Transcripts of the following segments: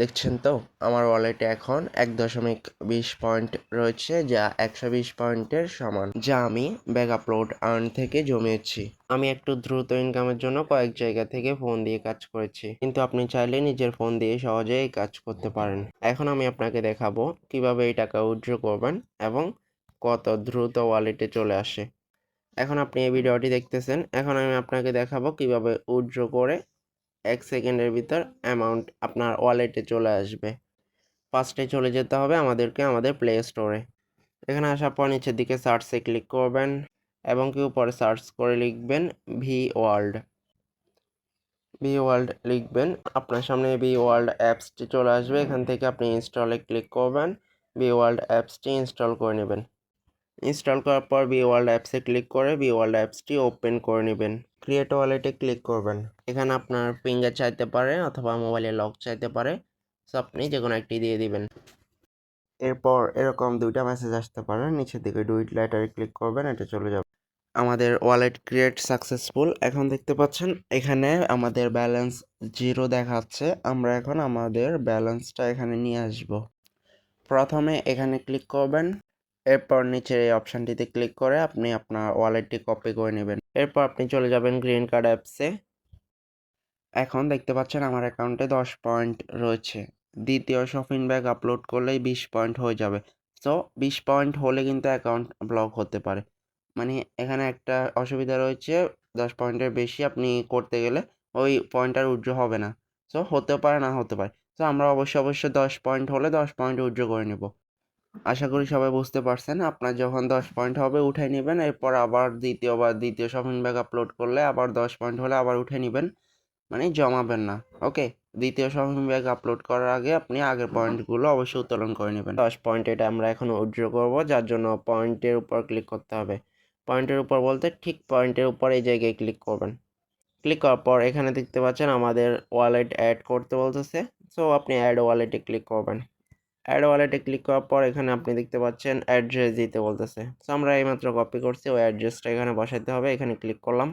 দেখছেন তো? আমার ওয়ালেটে এখন এক দশমিক বিশ পয়েন্ট রয়েছে, যা একশো বিশ পয়েন্টের সমান, যা আমি ব্যাগ আপলোড আর্ন থেকে জমিয়েছি। আমি একটু দ্রুত ইনকামের জন্য কয়েক জায়গা থেকে ফোন দিয়ে কাজ করেছি, কিন্তু আপনি চাইলে নিজের ফোন দিয়ে সহজে এই কাজ করতে পারেন। এখন আমি আপনাকে দেখাবো কীভাবে এই টাকা উইথড্র করবেন এবং কত দ্রুত ওয়ালেটে চলে আসে। এখন আপনি এই ভিডিওটি দেখতেছেন, এখন আমি আপনাকে দেখাবো কীভাবে উইথড্র করে এক সেকেন্ডের ভিতর অ্যামাউন্ট আপনার ওয়ালেটে চলে আসবে। ফার্স্টে চলে যেতে হবে আমাদেরকে আমাদের প্লে স্টোরে এখানে আসার পর নিচের দিকে সার্চে ক্লিক করবেন এবং কি উপরে সার্চ করে লিখবেন ভি ওয়ার্ল্ড ভি ওয়ার্ল্ড লিখবেন। আপনার সামনে ভি ওয়ার্ল্ড অ্যাপসটি চলে আসবে। এখান থেকে আপনি ইনস্টলে ক্লিক করবেন। ভি ওয়ার্ল্ড অ্যাপসটি ইনস্টল করে নেবেন। ইনস্টল করার পর বি ওয়ার্ল্ড অ্যাপসে ক্লিক করে বি ওয়ার্ল্ড অ্যাপসটি ওপেন করে নেবেন। ক্রিয়েট ওয়ালেটে ক্লিক করবেন। এখানে আপনার ফিঙ্গার চাইতে পারে অথবা মোবাইলে লক চাইতে পারে। সো আপনি যে কোনো একটি দিয়ে দিবেন। এরপর এরকম দুইটা মেসেজ আসতে পারে। নিচের দিকে ডুইট লেটারে ক্লিক করবেন, এটা চলে যাবে। আমাদের ওয়ালেট ক্রিয়েট সাকসেসফুল। এখন দেখতে পাচ্ছেন, এখানে আমাদের ব্যালেন্স জিরো দেখাচ্ছে। আমরা এখন আমাদের ব্যালেন্সটা এখানে নিয়ে আসব। প্রথমে এখানে ক্লিক করবেন। এরপর নিচের এই অপশানটিতে ক্লিক করে আপনি আপনার ওয়ালেটটি কপি করে নেবেন। এরপর আপনি চলে যাবেন গ্রিন কার্ড অ্যাপসে এখন দেখতে পাচ্ছেন আমার অ্যাকাউন্টে দশ পয়েন্ট রয়েছে। দ্বিতীয় শপিং ব্যাগ আপলোড করলেই বিশ পয়েন্ট হয়ে যাবে। সো বিশ পয়েন্ট হলে কিন্তু অ্যাকাউন্ট ব্লক হতে পারে। মানে এখানে একটা অসুবিধা রয়েছে, দশ পয়েন্টের বেশি আপনি করতে গেলে ওই পয়েন্টটার উজ্জ্ব হবে না। সো হতে পারে, না হতে পারে। সো আমরা অবশ্যই অবশ্যই দশ পয়েন্ট হলে দশ পয়েন্ট উজ্জ্ব করে নেব। আশা করি সবাই বুঝতে পারছেন। আপনার যখন দশ পয়েন্ট হবে উঠে নেবেন। এরপর আবার দ্বিতীয়বার দ্বিতীয় শপিং ব্যাগ আপলোড করলে আবার দশ পয়েন্ট হলে আবার উঠে নেবেন। মানে জমাবেন না। ওকে দ্বিতীয় শপিং ব্যাগ আপলোড করার আগে আপনি আগের পয়েন্টগুলো অবশ্যই উত্তোলন করে নেবেন। দশ পয়েন্ট এটা আমরা এখন উজ্জ্ব করব। যার জন্য পয়েন্টের উপর ক্লিক করতে হবে। পয়েন্টের উপর বলতে ঠিক পয়েন্টের উপর এই জায়গায় ক্লিক করবেন। ক্লিক করার পর এখানে দেখতে পাচ্ছেন আমাদের ওয়ালেট অ্যাড করতে বলতেছে। সো আপনি অ্যাড ওয়ালেটে ক্লিক করবেন। অ্যাড ওয়ালেটে ক্লিক করার পর এখানে আপনি দেখতে পাচ্ছেন অ্যাড্রেস দিতে বলতেছে। সো আমরা এইমাত্র কপি করছি, ওই অ্যাড্রেসটা এখানে বসাইতে হবে। এখানে ক্লিক করলাম।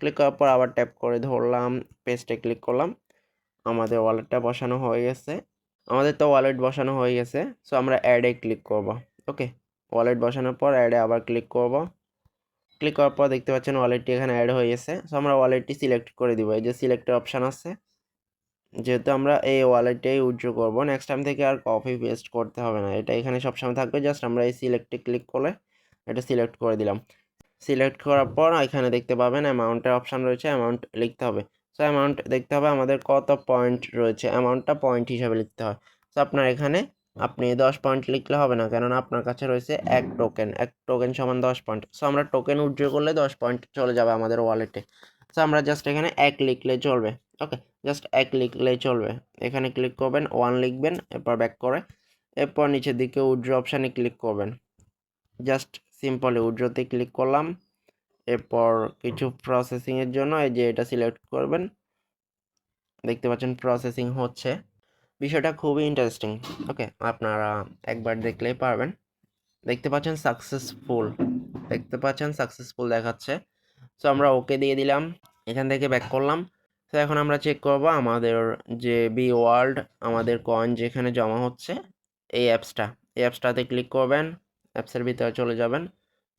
ক্লিক করার পর আবার ট্যাপ করে ধরলাম পেজটে ক্লিক করলাম। আমাদের ওয়ালেটটা বসানো হয়ে গেছে। আমাদের তো ওয়ালেট বসানো হয়ে গেছে। সো আমরা অ্যাডে ক্লিক করব। ওকে ওয়ালেট বসানোর পর অ্যাডে আবার ক্লিক করব। ক্লিক করার পর দেখতে পাচ্ছেন ওয়ালেটটি এখানে অ্যাড হয়ে গেছে। সো আমরা ওয়ালেটটি সিলেক্ট করে দিব। এই যে সিলেক্টের অপশান আছে। যেহেতু আমরা এই ওয়ালেটেই উজ্জ্ব করব নেক্সট টাইম থেকে আর কপি পেস্ট করতে হবে না। এটা এখানে সবসময় থাকবে জাস্ট আমরা এই সিলেক্টে ক্লিক করলে এটা সিলেক্ট করে দিলাম। সিলেক্ট করার পর এখানে দেখতে পাবেন অ্যামাউন্টের অপশান রয়েছে অ্যামাউন্ট লিখতে হবে। সো অ্যামাউন্ট দেখতে হবে আমাদের কত পয়েন্ট রয়েছে অ্যামাউন্টটা পয়েন্ট হিসাবে লিখতে হয়। সো আপনার এখানে আপনি দশ পয়েন্ট লিখলে হবে না, কেননা আপনার কাছে রয়েছে এক টোকেন এক টোকেন সমান দশ পয়েন্ট সো আমরা টোকেন উজ্জ্ব করলে দশ পয়েন্ট চলে যাবে আমাদের ওয়ালেটে সো আমরা জাস্ট এখানে এক লিখলে চলবে। ওকে জাস্ট এক লিখলেই চলবে। এখানে ক্লিক করবেন ওয়ান লিখবেন, এরপর ব্যাক করে, এরপর নিচের দিকে উজ্জ্ব অপশানে ক্লিক করবেন। জাস্ট সিম্পলি উজ্জ্বতে ক্লিক করলাম, এরপর কিছু প্রসেসিংয়ের জন্য এই যে এটা সিলেক্ট করবেন, দেখতে পাচ্ছেন প্রসেসিং হচ্ছে। বিষয়টা খুবই ইন্টারেস্টিং ওকে আপনারা একবার দেখলেই পারবেন। দেখতে পাচ্ছেন সাকসেসফুল দেখতে পাচ্ছেন সাকসেসফুল দেখাচ্ছে। সো আমরা ওকে দিয়ে দিলাম, এখান থেকে ব্যাক করলাম। তো এখন আমরা চেক করব আমাদের যে বি ওয়ার্ল্ড আমাদের কয়েন যেখানে জমা হচ্ছে, এই অ্যাপসটা এই অ্যাপসটাতে ক্লিক করবেন অ্যাপসের ভিতরে চলে যাবেন।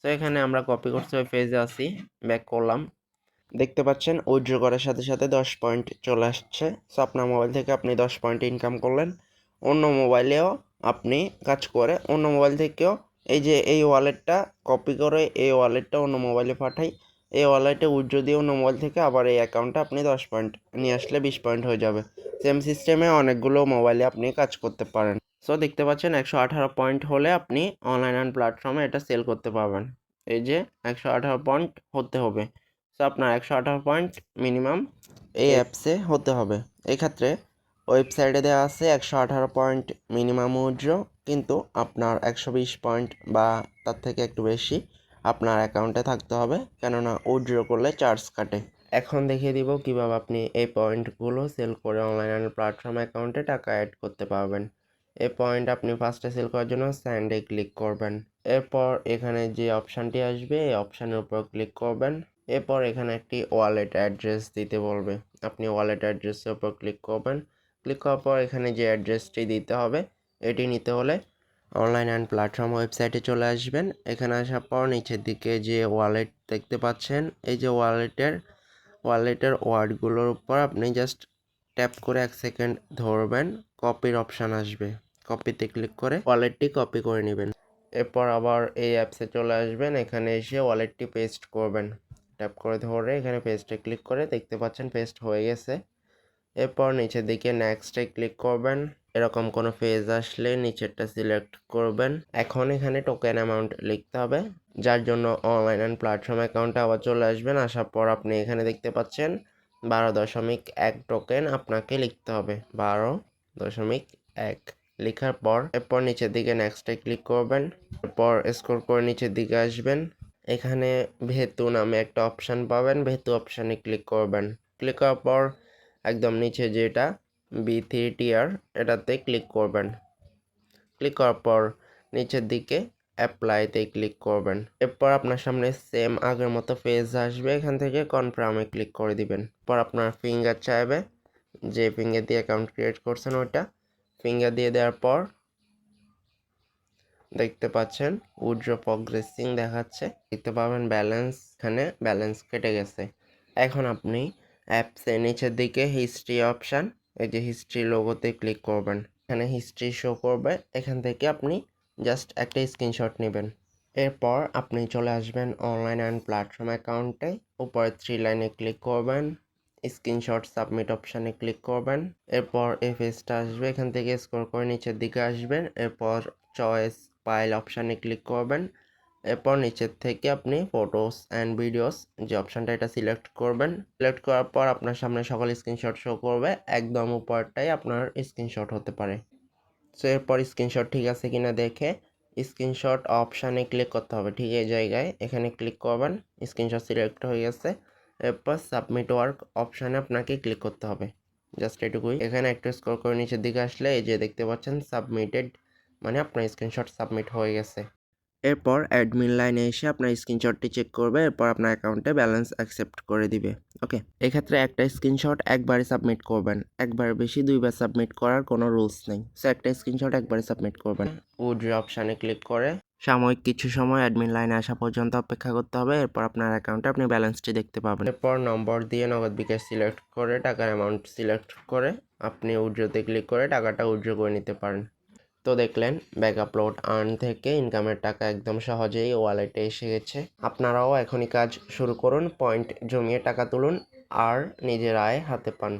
তো এখানে আমরা কপি করছি, ওই পেজে আসি ব্যাক করলাম। দেখতে পাচ্ছেন উইথড্র করার সাথে সাথে দশ পয়েন্ট চলে আসছে। সো আপনার মোবাইল থেকে আপনি দশ পয়েন্ট ইনকাম করলেন। অন্য মোবাইলেও আপনি কাজ করে, অন্য মোবাইল থেকেও এই যে এই ওয়ালেটটা কপি করে এই ওয়ালেটটা অন্য মোবাইলে পাঠাই। এই ওয়ালেটে উজ্জ্ব দিয়ে অন্য মোবাইল থেকে আবার এই অ্যাকাউন্টে আপনি দশ পয়েন্ট নিয়ে আসলে বিশ পয়েন্ট হয়ে যাবে। সেম সিস্টেমে অনেকগুলো মোবাইলে আপনি কাজ করতে পারেন। সো দেখতে পাচ্ছেন একশো আঠারো পয়েন্ট হলে আপনি অনলাইন অ্যান্ড প্ল্যাটফর্মে এটা সেল করতে পারবেন। এই যে একশো আঠারো পয়েন্ট হতে হবে। সো আপনার একশো আঠারো পয়েন্ট মিনিমাম এই অ্যাপসে হতে হবে। এক্ষেত্রে ওয়েবসাইটে দেওয়া আছে একশো আঠারো পয়েন্ট মিনিমাম উজ্জ্ব কিন্তু আপনার একশো বিশ পয়েন্ট বা তার থেকে একটু বেশি আপনার অ্যাকাউন্টে থাকতে হবে, কেননা উইথড্র করলে চার্জ কাটে। এখন দেখিয়ে দিব কীভাবে আপনি এই পয়েন্টগুলো সেল করে অনলাইন প্ল্যাটফর্ম অ্যাকাউন্টে টাকা অ্যাড করতে পারবেন। এই পয়েন্ট আপনি ফার্স্টে সেল করার জন্য স্যান্ডে ক্লিক করবেন। এরপর এখানে যে অপশানটি আসবে, এই অপশানের উপর ক্লিক করবেন। এরপর এখানে একটি ওয়ালেট অ্যাড্রেস দিতে বলবে। আপনি ওয়ালেট অ্যাড্রেসের উপর ক্লিক করবেন। ক্লিক করার পর এখানে যে অ্যাড্রেসটি দিতে হবে, এটি নিতে হলে অনলাইন অ্যান্ড প্ল্যাটফর্ম ওয়েবসাইটে চলে আসবেন। এখানে আসার পর নিচের দিকে যে ওয়ালেট দেখতে পাচ্ছেন, এই যে ওয়ালেটের ওয়ালেটের ওয়ার্ডগুলোর উপর আপনি জাস্ট ট্যাপ করে এক সেকেন্ড ধরবেন কপির অপশান আসবে। কপিতে ক্লিক করে ওয়ালেটটি কপি করে নেবেন। এরপর আবার এই অ্যাপসে চলে আসবেন, এখানে এসে ওয়ালেটটি পেস্ট করবেন। ট্যাপ করে ধরে এখানে পেস্টে ক্লিক করে দেখতে পাচ্ছেন পেস্ট হয়ে গেছে। এরপর নিচের দিকে নেক্সটে ক্লিক করবেন। এরকম কোনো পেজ আসলে নিচেরটা সিলেক্ট করবেন। এখন এখানে টোকেন অ্যামাউন্ট লিখতে হবে, যার জন্য অনলাইন অ্যান্ড প্ল্যাটফর্ম অ্যাকাউন্টে আবার চলে আসবেন। আসার পর আপনি এখানে দেখতে পাচ্ছেন বারো দশমিক এক টোকেন আপনাকে লিখতে হবে। বারো দশমিক এক। লেখার পর, এরপর নিচের দিকে নেক্সটে ক্লিক করবেন। এরপর স্ক্রল করে নিচের দিকে আসবেন। এখানে ভেতু নামে একটা অপশান পাবেন। ভেতু অপশানে ক্লিক করবেন। ক্লিক করার পর একদম নিচে যেটা বি থ্রি টিয়ার এটাতে ক্লিক করবেন। ক্লিক করার পর নিচের দিকে অ্যাপ্লাইতে ক্লিক করবেন। এরপর আপনার সামনে সেম আগের মতো পেজ আসবে, এখান থেকে কনফার্মে ক্লিক করে দিবেন। পর আপনার ফিঙ্গার চাইবে, যে ফিঙ্গার দিয়ে অ্যাকাউন্ট ক্রিয়েট করছেন ওইটা। ফিঙ্গার দিয়ে দেওয়ার পর দেখতে পাচ্ছেন উইড্র প্রগ্রেসিং দেখাচ্ছে। দেখতে পাবেন ব্যালেন্স এখানে ব্যালেন্স কেটে গেছে। এখন আপনি অ্যাপসে নিচের দিকে হিস্ট্রি অপশান এই যে হিস্ট্রি লোগোতে ক্লিক করবেন। এখানে হিস্ট্রি শো করবে। এখান থেকে আপনি জাস্ট একটা স্ক্রিনশট নেবেন। এরপর আপনি চলে আসবেন অনলাইন অ্যান্ড প্ল্যাটফর্ম অ্যাকাউন্টে উপরে থ্রি লাইনে ক্লিক করবেন। স্ক্রিনশট সাবমিট অপশানে ক্লিক করবেন। এরপর এই পেজটা আসবে। এখান থেকে স্কোর করে নিচের দিকে আসবেন। এরপর চয়েস ফাইল অপশানে ক্লিক করবেন। এরপর নিচের থেকে আপনি ফটোস অ্যান্ড ভিডিওস যে অপশানটা এটা সিলেক্ট করবেন সিলেক্ট করার পর আপনার সামনে সকল স্ক্রিনশট শো করবে, একদম উপরটাই আপনার স্ক্রিনশট হতে পারে। সো এরপর স্ক্রিনশট ঠিক আছে কিনা দেখে স্ক্রিনশট অপশানে ক্লিক করতে হবে, ঠিক এই জায়গায়। এখানে ক্লিক করবেন স্ক্রিনশট সিলেক্ট হয়ে গেছে। এরপর সাবমিট ওয়ার্ক অপশানে আপনাকে ক্লিক করতে হবে। জাস্ট এটুকুই। এখানে একটু স্কোর করে নিচের দিকে আসলে এই যে দেখতে পাচ্ছেন সাবমিটেড মানে আপনার স্ক্রিনশট সাবমিট হয়ে গেছে। এরপর অ্যাডমিন লাইনে এসে আপনার স্ক্রিনশটটি চেক করবে, এরপর আপনার অ্যাকাউন্টে ব্যালেন্স অ্যাকসেপ্ট করে দিবে ওকে এক্ষেত্রে একটা স্ক্রিনশট একবারে সাবমিট করবেন, একবার বেশি, দুইবার সাবমিট করার কোনো রুলস নেই। সো একটা স্ক্রিনশট একবারে সাবমিট করবেন। উড্রি অপশানে ক্লিক করে সাময়িক কিছু সময় অ্যাডমিন লাইনে আসা পর্যন্ত অপেক্ষা করতে হবে, এরপর আপনার অ্যাকাউন্টে আপনি ব্যালেন্সটি দেখতে পাবেন। এরপর নম্বর দিয়ে নগদ বিকাশ সিলেক্ট করে, টাকার অ্যামাউন্ট সিলেক্ট করে আপনি উড্রোতে ক্লিক করে টাকাটা উড্রো করে নিতে পারেন। তো দেখলেন ব্যাক আপলোড, আর্ন থেকে ইনকামের টাকা একদম সহজেই ওয়ালেটে এসে গেছে। আপনারাও এখনই কাজ শুরু করুন, পয়েন্ট জমিয়ে টাকা তুলুন, আর নিজের আয় হাতে পান।